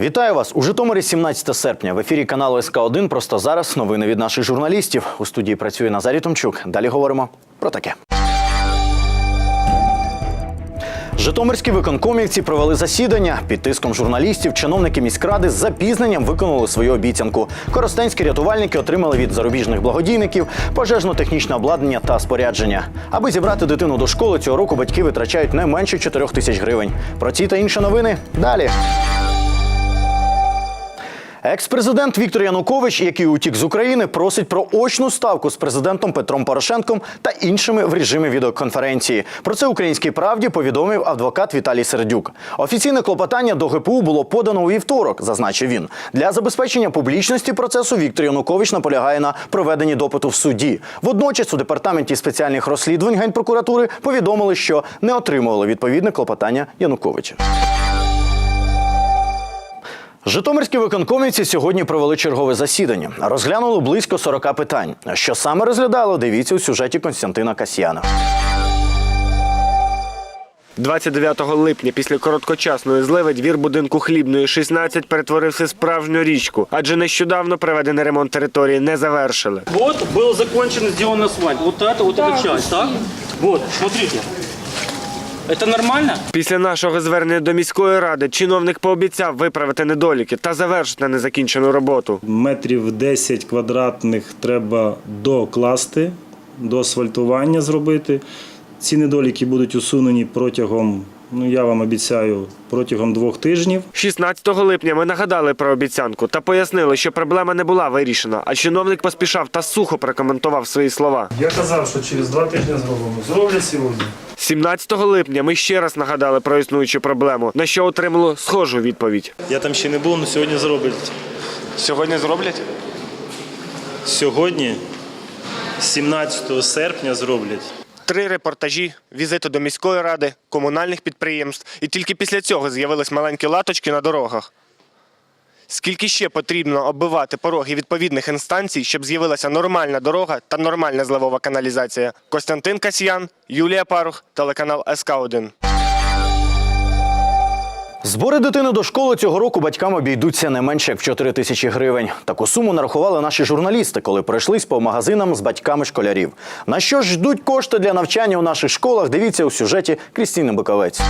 Вітаю вас у Житомирі 17 серпня. В ефірі каналу СК 1 Просто зараз новини від наших журналістів. У студії працює Назарій Томчук. Далі говоримо про таке. Житомирські виконкомівці провели засідання. Під тиском журналістів чиновники міськради з запізненням виконали свою обіцянку. Коростенські рятувальники отримали від зарубіжних благодійників пожежно-технічне обладнання та спорядження. Аби зібрати дитину до школи, цього року батьки витрачають не менше 4 тисяч гривень. Про ці та інші новини далі. Екс-президент Віктор Янукович, який утік з України, просить про очну ставку з президентом Петром Порошенком та іншими в режимі відеоконференції. Про це українській правді повідомив адвокат Віталій Сердюк. Офіційне клопотання до ГПУ було подано у вівторок, зазначив він. Для забезпечення публічності процесу Віктор Янукович наполягає на проведенні допиту в суді. Водночас у департаменті спеціальних розслідувань генпрокуратури повідомили, що не отримували відповідне клопотання Януковича. Житомирські виконкомівці сьогодні провели чергове засідання. Розглянули близько 40 питань. Що саме розглядало, дивіться у сюжеті Константина Касьяна. 29 липня після короткочасної зливи двір будинку хлібної 16 перетворився в справжню річку, адже нещодавно проведений ремонт території не завершили. Вот был закончен, сделан асфальт. Вот это, вот эта часть, так? Вот, смотрите. Это нормально? Після нашого звернення до міської ради чиновник пообіцяв виправити недоліки та завершити незакінчену роботу. Метрів 10 квадратних треба докласти, до асфальтування зробити. Ці недоліки будуть усунені протягом, ну я вам обіцяю, протягом двох тижнів. 16 липня ми нагадали про обіцянку та пояснили, що проблема не була вирішена, а чиновник поспішав та сухо прокоментував свої слова. Я казав, що через два тижні зробимо. Зроблять сьогодні. 17 липня ми ще раз нагадали про існуючу проблему, на що отримало схожу відповідь. Я там ще не був, але сьогодні зроблять. Сьогодні зроблять? Сьогодні, 17 серпня, зроблять. Три репортажі, візити до міської ради, комунальних підприємств, і тільки після цього з'явились маленькі латочки на дорогах. Скільки ще потрібно оббивати пороги відповідних інстанцій, щоб з'явилася нормальна дорога та нормальна зливова каналізація? Костянтин Касьян, Юлія Парух, телеканал СК 1 Збори дитини до школи цього року батькам обійдуться не менше як в 4 тисячі гривень. Таку суму нарахували наші журналісти, коли пройшлись по магазинам з батьками школярів. На що ж ждуть кошти для навчання у наших школах? Дивіться у сюжеті Крістіни Биковець.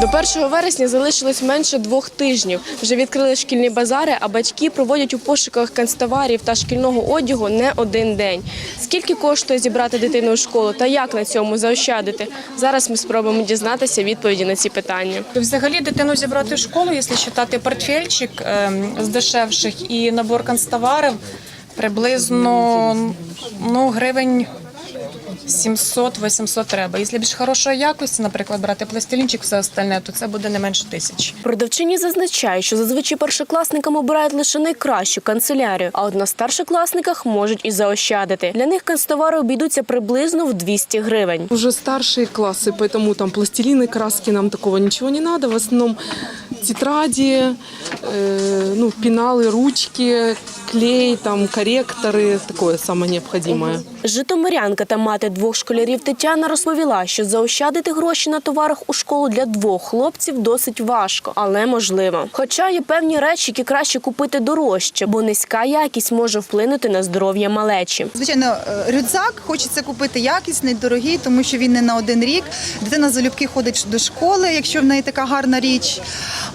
До 1 вересня залишилось менше двох тижнів. Вже відкрили шкільні базари, а батьки проводять у пошуках канцтоварів та шкільного одягу не один день. Скільки коштує зібрати дитину у школу та як на цьому заощадити? Зараз ми спробуємо дізнатися відповіді на ці питання. Взагалі дитину зібрати в школу, якщо вважати портфельчик ем, з дешевших і набор канцтоварів, приблизно ну, гривень 700-800 треба. Якщо більш хорошої якості, наприклад, брати пластилінчик, все остальне, то це буде не менше тисячі. Продавчині зазначає, що зазвичай першокласникам обирають лише найкращу канцелярію, а от на старшокласниках можуть і заощадити. Для них канцтовари обійдуться приблизно в 200 гривень. Уже старшие классы, поэтому там пластилины, краски нам такого ничего не надо. В основном тетради, э, ну, пеналы, ручки, клей, там, корректоры, такое самое необходимое. Житомирянка та мати двох школярів Тетяна розповіла, що заощадити гроші на товарах у школу для двох хлопців досить важко, але можливо. Хоча є певні речі, які краще купити дорожче, бо низька якість може вплинути на здоров'я малечі. Звичайно, е, рюкзак хочеться купити якісний, дорогий, тому що він не на один рік. Дитина залюбки ходить до школи, якщо в неї така гарна річ.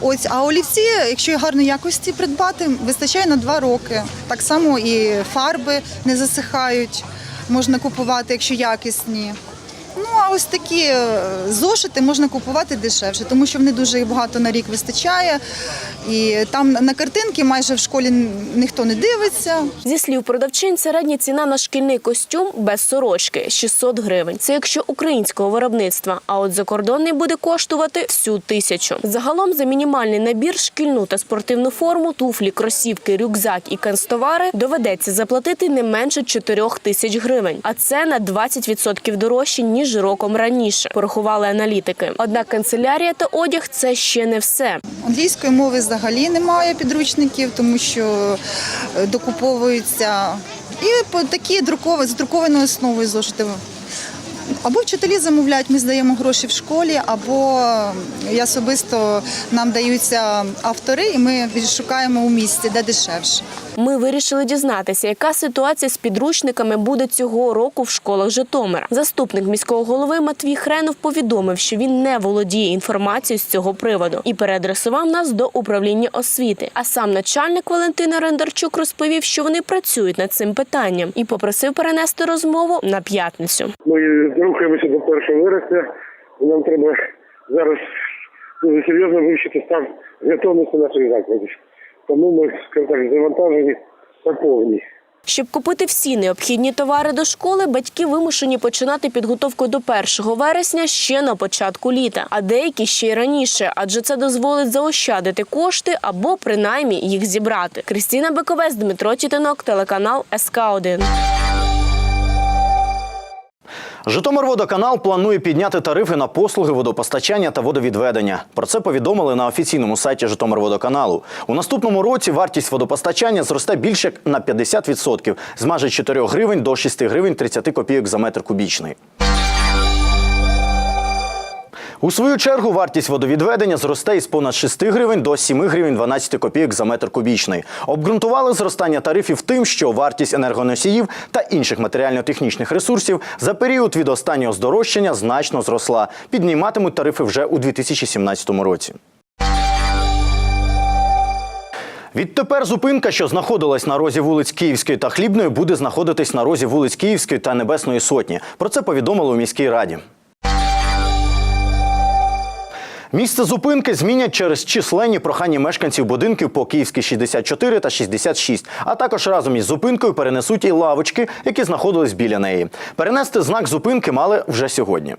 Ось, а олівці, якщо гарної якості придбати, вистачає на два роки. Так само і фарби не засихають, можна купувати, якщо якісні. Ну, а ось такі е, зошити можна купувати дешевше, тому що вони дуже багато на рік вистачає. І там на картинки майже в школі ніхто не дивиться. Зі слів продавчин, середня ціна на шкільний костюм без сорочки 600 гривень. Це якщо українського виробництва. А от закордонний буде коштувати всю тисячу. Загалом за мінімальний набір, шкільну та спортивну форму, туфлі, кросівки, рюкзак і канцтовари доведеться заплатити не менше 4 тисяч гривень. А це на 20% дорожче ніж роком раніше. Порахували аналітики. Однак канцелярія та одяг це ще не все. Англійської мови взагалі немає підручників, тому що е, докуповуються і по такі друковані з друкованою основою зошити. або вчителі замовляють, ми здаємо гроші в школі, або е, і особисто нам даються автори, і ми шукаємо у місті, де дешевше. Ми вирішили дізнатися, яка ситуація з підручниками буде цього року в школах Житомира. Заступник міського голови Матвій Хренов повідомив, що він не володіє інформацією з цього приводу і переадресував нас до управління освіти. А сам начальник Валентина Рендарчук розповів, що вони працюють над цим питанням і попросив перенести розмову на п'ятницю. Ми рухаємося до 1 вересня. Нам треба зараз дуже серйозно вивчити стан готовності наших закладів. Тому ми, скажімо так, завантажені на повні. Щоб купити всі необхідні товари до школи, батьки вимушені починати підготовку до 1 вересня ще на початку літа, а деякі ще й раніше, адже це дозволить заощадити кошти або принаймні їх зібрати. Крістіна Бековець, Дмитро Тітинок, телеканал СК 1 Житомирводоканал планує підняти тарифи на послуги водопостачання та водовідведення. Про це повідомили на офіційному сайті Житомирводоканалу. У наступному році вартість водопостачання зросте більше на 50% з майже 4 гривень до 6 гривень 30 копійок за метр кубічний. У свою чергу вартість водовідведення зросте із понад 6 гривень до 7 гривень 12 копійок за метр кубічний. Обґрунтували зростання тарифів тим, що вартість енергоносіїв та інших матеріально-технічних ресурсів за період від останнього здорожчання значно зросла. Підніматимуть тарифи вже у 2017 році. Відтепер зупинка, що знаходилась на розі вулиць Київської та Хлібної, буде знаходитись на розі вулиць Київської та Небесної Сотні. Про це повідомили у міській раді. Місце зупинки змінять через численні прохання мешканців будинків по Київській 64 та 66, а також разом із зупинкою перенесуть і лавочки, які знаходились біля неї. Перенести знак зупинки мали вже сьогодні.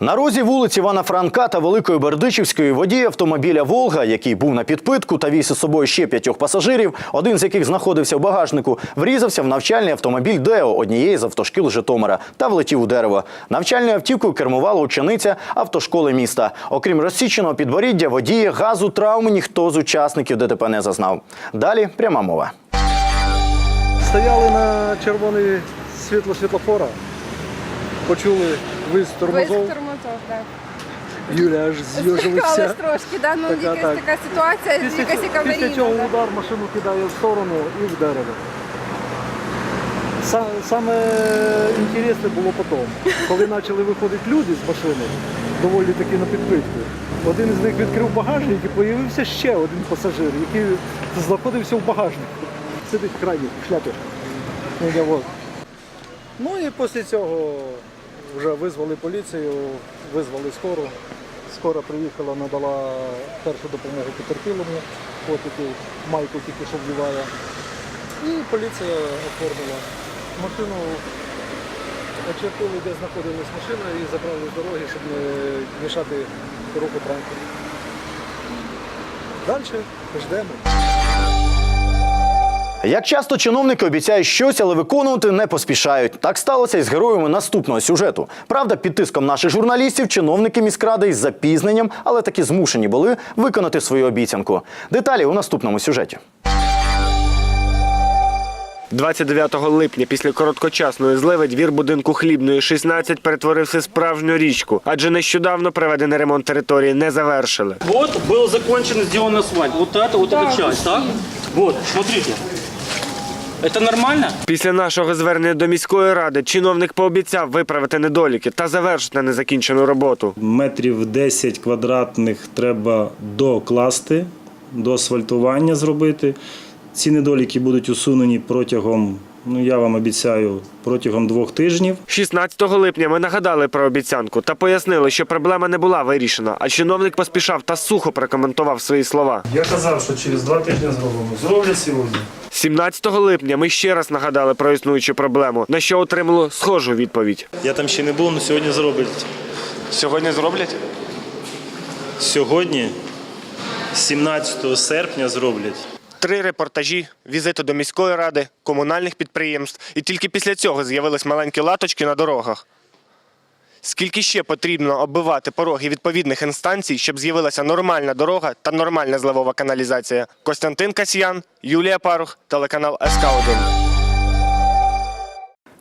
На розі вулиць Івана Франка та Великої Бердичівської водій автомобіля Волга, який був на підпитку та віз із собою ще п'ятьох пасажирів, один з яких знаходився в багажнику, врізався в навчальний автомобіль Део однієї з автошкіл Житомира та влетів у дерево. Навчальною автівкою кермувала учениця автошколи міста. Окрім розсіченого підборіддя, водії газу травми ніхто з учасників ДТП не зазнав. Далі пряма мова. Стояли на червоний світло світлофора, почули виз тормозов. тормозов, так. Юля аж Злякалась трошки, да? ну, Така, якась так. така ситуація, Після, якась яка після цього аварійна. удар машину кидає в сторону і в дерево. Са- Саме інтересне було потім, коли почали виходити люди з машини, доволі таки на підпитку. Один з них відкрив багажник і з'явився ще один пасажир, який знаходився в багажнику. Сидить в крайній в шляпі. Ну, я от. Ну і після цього вже визвали поліцію, визвали скору. Скора приїхала, надала першу допомогу потерпілому, от майку тільки що вбиває. І поліція оформила машину, очертили, де знаходилась машина, і забрали з дороги, щоб не мішати руху транспорту. Далі ждемо. Як часто чиновники обіцяють щось, але виконувати не поспішають. Так сталося і з героями наступного сюжету. Правда, під тиском наших журналістів чиновники міськради із запізненням, але таки змушені були виконати свою обіцянку. Деталі у наступному сюжеті. 29 липня після короткочасної зливи двір будинку хлібної 16 перетворився в справжню річку, адже нещодавно проведений ремонт території не завершили. Вот был закончен, сделан асфальт. Вот это, вот эта часть, так? Вот, смотрите. Это нормально? Після нашого звернення до міської ради чиновник пообіцяв виправити недоліки та завершити незакінчену роботу. Метрів 10 квадратних треба докласти, до асфальтування зробити. Ці недоліки будуть усунені протягом, ну я вам обіцяю, протягом двох тижнів. 16 липня ми нагадали про обіцянку та пояснили, що проблема не була вирішена, а чиновник поспішав та сухо прокоментував свої слова. Я казав, що через два тижні зробимо. Зроблять сьогодні. 17 липня ми ще раз нагадали про існуючу проблему, на що отримали схожу відповідь. Я там ще не був, але сьогодні зроблять. Сьогодні зроблять? Сьогодні, 17 серпня, зроблять. Три репортажі, візити до міської ради, комунальних підприємств, і тільки після цього з'явились маленькі латочки на дорогах. Скільки ще потрібно оббивати пороги відповідних інстанцій, щоб з'явилася нормальна дорога та нормальна зливова каналізація? Костянтин Касьян, Юлія Парух, телеканал СК 1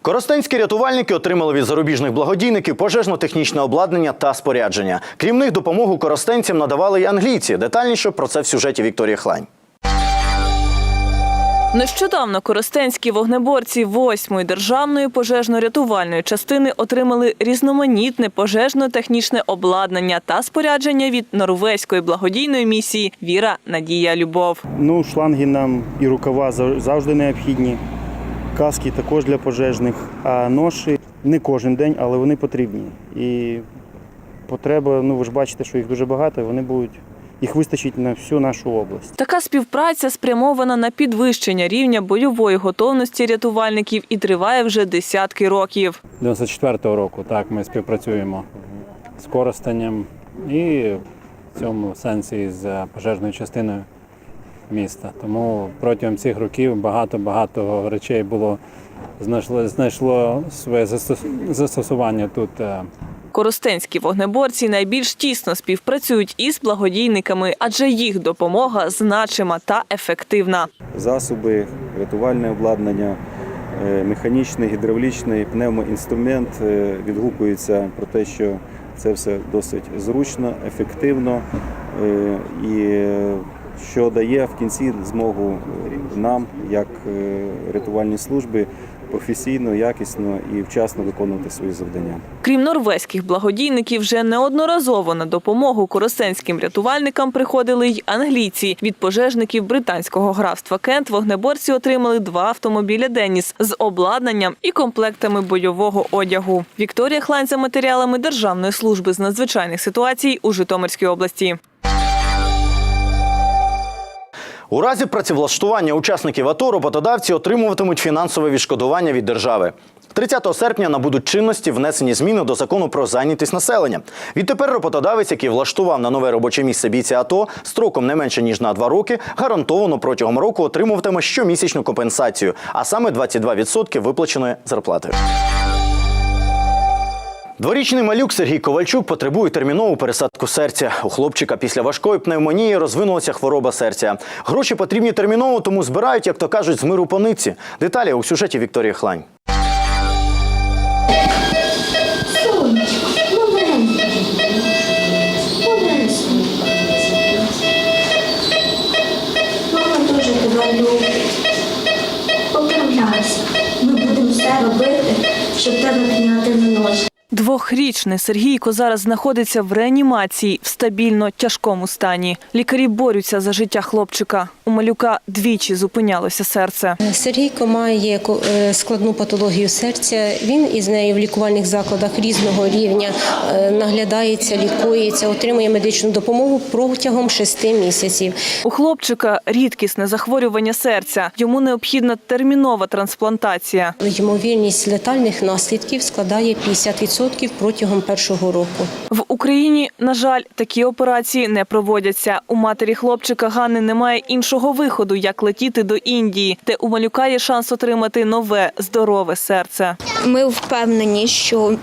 Коростенські рятувальники отримали від зарубіжних благодійників пожежно-технічне обладнання та спорядження. Крім них, допомогу коростенцям надавали й англійці. Детальніше про це в сюжеті Вікторії Хлань. Нещодавно коростенські вогнеборці 8-ї державної пожежно-рятувальної частини отримали різноманітне пожежно-технічне обладнання та спорядження від норвезької благодійної місії Віра, Надія, Любов. Ну, шланги нам і рукава зав- завжди необхідні. Каски також для пожежних, а ноші не кожен день, але вони потрібні. І потреба, ну ви ж бачите, що їх дуже багато, вони будуть, їх вистачить на всю нашу область. Така співпраця спрямована на підвищення рівня бойової готовності рятувальників і триває вже десятки років. 94-го року так ми співпрацюємо з Коростенням і в цьому сенсі з пожежною частиною міста. Тому протягом цих років багато-багато речей було знайшло, знайшло своє застос- застосування тут. Коростенські вогнеборці найбільш тісно співпрацюють із благодійниками, адже їх допомога значима та ефективна. Засоби, рятувальне обладнання, е, механічний, гідравлічний, пневмоінструмент е, відгукуються про те, що це все досить зручно, ефективно е, і що дає в кінці змогу нам, як рятувальні служби, професійно, якісно і вчасно виконувати свої завдання. Крім норвезьких благодійників, вже неодноразово на допомогу коростенським рятувальникам приходили й англійці. Від пожежників британського графства Кент вогнеборці отримали два автомобіля Деніс з обладнанням і комплектами бойового одягу. Вікторія Хлань за матеріалами Державної служби з надзвичайних ситуацій у Житомирській області. У разі працевлаштування учасників АТО роботодавці отримуватимуть фінансове відшкодування від держави. 30 серпня набудуть чинності внесені зміни до закону про зайнятість населення. Відтепер роботодавець, який влаштував на нове робоче місце бійця АТО строком не менше ніж на два роки, гарантовано протягом року отримуватиме щомісячну компенсацію, а саме 22% виплаченої зарплати. Дворічний малюк Сергій Ковальчук потребує термінову пересадку серця. У хлопчика після важкої пневмонії розвинулася хвороба серця. Гроші потрібні терміново, тому збирають, як то кажуть, з миру по нитці. Деталі у сюжеті Вікторії Хлань. Поправляйся. Ми будемо все робити, щоб тебе підняти на ноги. Двохрічний Сергійко зараз знаходиться в реанімації в стабільно тяжкому стані. Лікарі борються за життя хлопчика. У малюка двічі зупинялося серце. Сергійко має е, складну патологію серця. Він із нею в лікувальних закладах різного рівня е, наглядається, лікується, отримує медичну допомогу протягом шести місяців. У хлопчика рідкісне захворювання серця. Йому необхідна термінова трансплантація. Ймовірність летальних наслідків складає 50% протягом першого року. В Україні, на жаль, такі операції не проводяться. У матері хлопчика Ганни немає іншого виходу, як летіти до Індії, де у малюка є шанс отримати нове здорове серце. Ми впевнені, що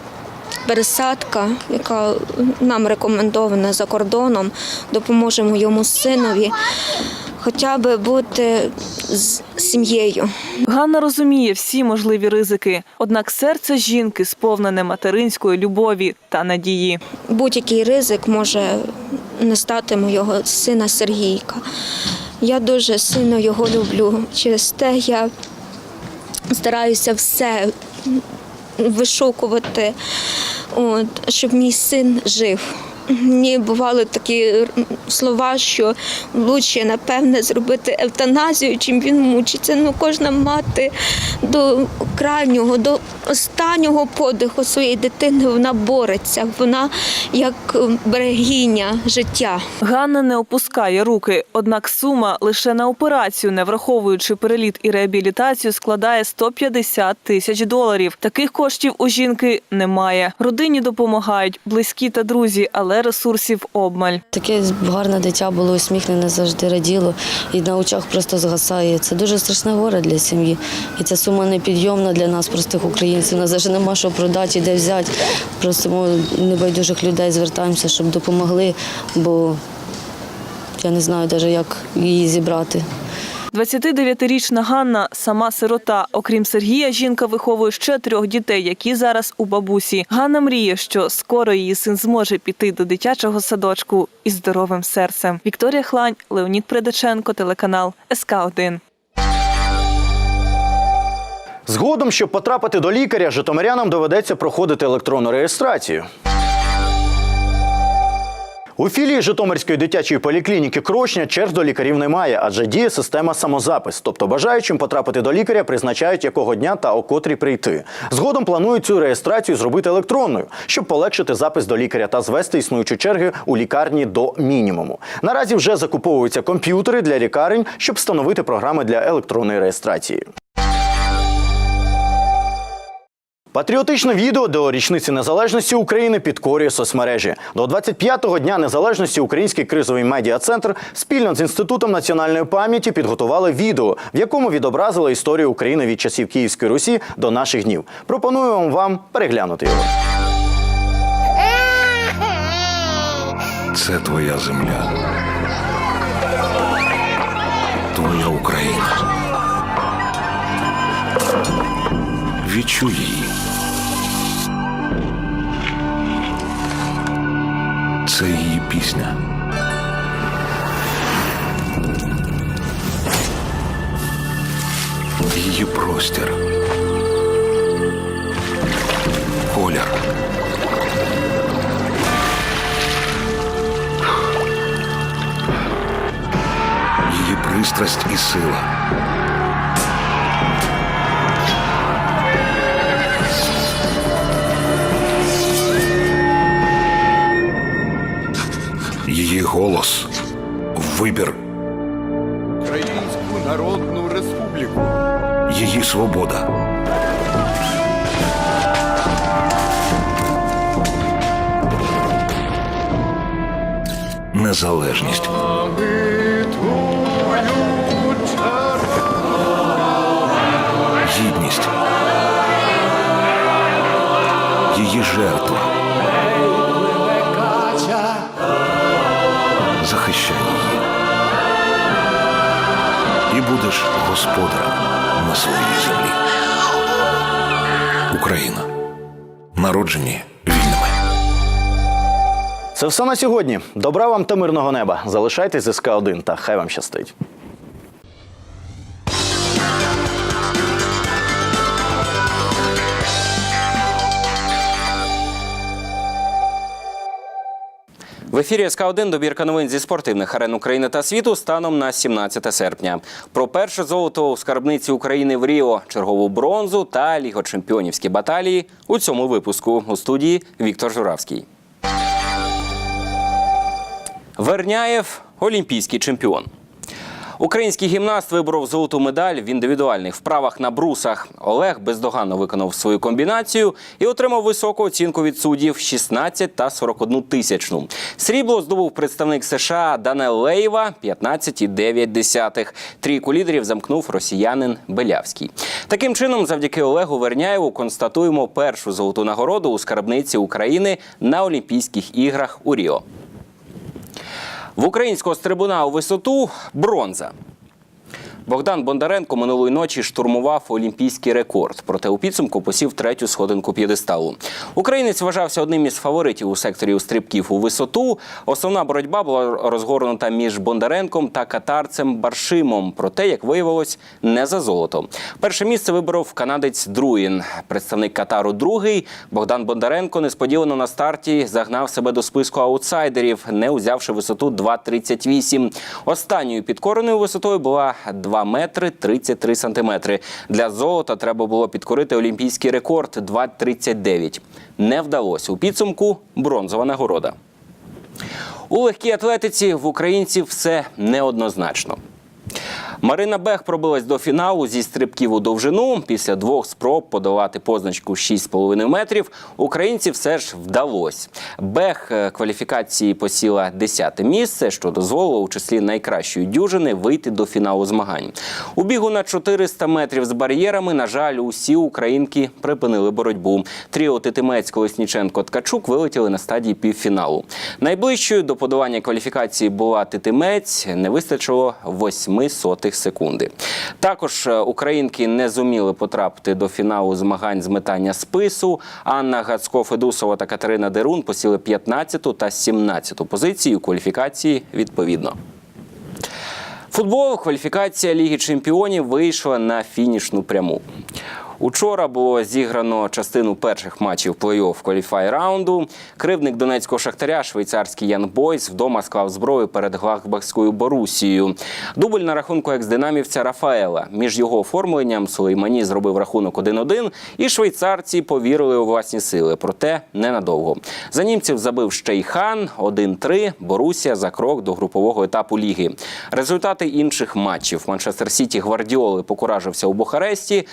пересадка, яка нам рекомендована за кордоном, допоможе моєму синові хоча б бути з сім'єю. Ганна розуміє всі можливі ризики, однак серце жінки сповнене материнської любові та надії. Будь-який ризик може не стати моєго сина Сергійка. Я дуже сильно його люблю. Через те я стараюся все вишукувати, от, щоб мій син жив. Мені бували такі слова, що краще, напевне, зробити евтаназію, чим він мучиться. Ну, кожна мати до крайнього, до останнього подиху своєї дитини вона бореться. Вона як берегиня життя. Ганна не опускає руки, однак сума лише на операцію, не враховуючи переліт і реабілітацію, складає 150 тисяч доларів. Таких коштів у жінки немає. Родині допомагають близькі та друзі, але ресурсів обмаль. Таке гарне дитя було усміхнене, завжди раділо і на очах просто згасає. Це дуже страшне горе для сім'ї. І ця сума непідйомна для нас, простих українців. У нас навіть нема що продати і де взяти. Просимо небайдужих людей, звертаємося, щоб допомогли, бо я не знаю навіть, як її зібрати. 29-річна Ганна – сама сирота. Окрім Сергія, жінка виховує ще трьох дітей, які зараз у бабусі. Ганна мріє, що скоро її син зможе піти до дитячого садочку із здоровим серцем. Вікторія Хлань, Леонід Предаченко, телеканал СК 1 Згодом, щоб потрапити до лікаря, житомирянам доведеться проходити електронну реєстрацію. У філії Житомирської дитячої поліклініки Крошня черг до лікарів немає, адже діє система самозапис. Тобто бажаючим потрапити до лікаря призначають якого дня та о котрій прийти. Згодом планують цю реєстрацію зробити електронною, щоб полегшити запис до лікаря та звести існуючі черги у лікарні до мінімуму. Наразі вже закуповуються комп'ютери для лікарень, щоб встановити програми для електронної реєстрації. Патріотичне відео до річниці незалежності України підкорює соцмережі. До 25-го дня незалежності Український кризовий медіа-центр спільно з інститутом національної пам'яті підготували відео, в якому відобразили історію України від часів Київської Русі до наших днів. Пропонуємо вам переглянути його. Це твоя земля. Твоя Україна. Відчуй її. простір. Колір. її пристрасть і сила. Її голос вибір. Українську Народну Республіку. Її свобода. Незалежність. Гідність. Її жертва. Будеш господарем на своїй землі. Україна. Народжені вільними. Це все на сьогодні. Добра вам та мирного неба. Залишайтесь з СК 1 та хай вам щастить. В ефірі СК 1 добірка новин зі спортивних арен України та світу станом на 17 серпня. Про перше золото у скарбниці України в Ріо, чергову бронзу та лігочемпіонівські баталії у цьому випуску у студії Віктор Журавський. Верняєв олімпійський чемпіон. Український гімнаст виборов золоту медаль в індивідуальних вправах на брусах. Олег бездоганно виконав свою комбінацію і отримав високу оцінку від суддів 16 та 41 тисячну. Срібло здобув представник США Данел Леєва 15,9. Трійку лідерів замкнув росіянин Белявський. Таким чином, завдяки Олегу Верняєву, констатуємо першу золоту нагороду у скарбниці України на Олімпійських іграх у Ріо. В українського стрибуна у висоту бронза. Богдан Бондаренко минулої ночі штурмував олімпійський рекорд, проте у підсумку посів третю сходинку п'єдесталу. Українець вважався одним із фаворитів у секторі стрибків у висоту. Основна боротьба була розгорнута між Бондаренком та катарцем Баршимом. Проте, як виявилось, не за золото. Перше місце виборов канадець Друїн. Представник Катару другий. Богдан Бондаренко несподівано на старті загнав себе до списку аутсайдерів, не узявши висоту 2,38. Останньою підкореною висотою була 2 метри 33 сантиметри. Для золота треба було підкорити олімпійський рекорд 2,39. Не вдалося. У підсумку бронзова нагорода. У легкій атлетиці в українців все неоднозначно. Марина Бех пробилась до фіналу зі стрибків у довжину. Після двох спроб подолати позначку 6,5 метрів. Українці все ж вдалося. Бех е, кваліфікації посіла 10 місце, що дозволило у числі найкращої дюжини вийти до фіналу змагань. У бігу на 400 метрів з бар'єрами, на жаль, усі українки припинили боротьбу. Тріо Титимець, Колесніченко, Ткачук вилетіли на стадії півфіналу. Найближчою до подолання кваліфікації була Титимець. Не вистачило восьми сотих секунди. Також е, українки не зуміли потрапити до фіналу змагань з метання спису. Анна Гацько Федусова та Катерина Дерун посіли 15 та 17 позиції у кваліфікації відповідно. Футбол, кваліфікація Ліги Чемпіонів вийшла на фінішну пряму. Учора було зіграно частину перших матчів плей-офф кваліфай раунду. Кривник донецького шахтаря, швейцарський Ян Бойс, вдома склав зброю перед Гладбахською Борусією. Дубль на рахунку екс-динамівця Рафаела. Між його оформленням Сулеймані зробив рахунок 1-1, і швейцарці повірили у власні сили, проте ненадовго. За німців забив ще й хан 1-3. Борусія за крок до групового етапу ліги. Результати інших матчів Манчестер Сіті Гвардіоли покуражився у Бухаресті.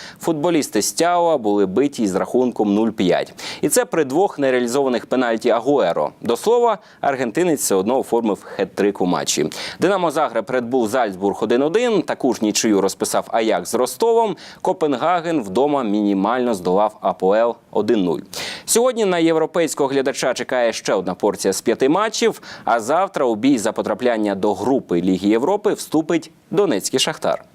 Футболісти Стяуа були биті з рахунком 0-5. І це при двох нереалізованих пенальті Агуеро. До слова, аргентинець все одно оформив хет-трик у матчі. Динамо Загреб Bull Зальцбург 1-1. Таку ж нічию розписав Аяк з Ростовом. Копенгаген вдома мінімально здолав АПЛ 1-0. Сьогодні на європейського глядача чекає ще одна порція з п'яти матчів. А завтра у бій за потрапляння до групи Ліги Європи вступить Донецький Шахтар.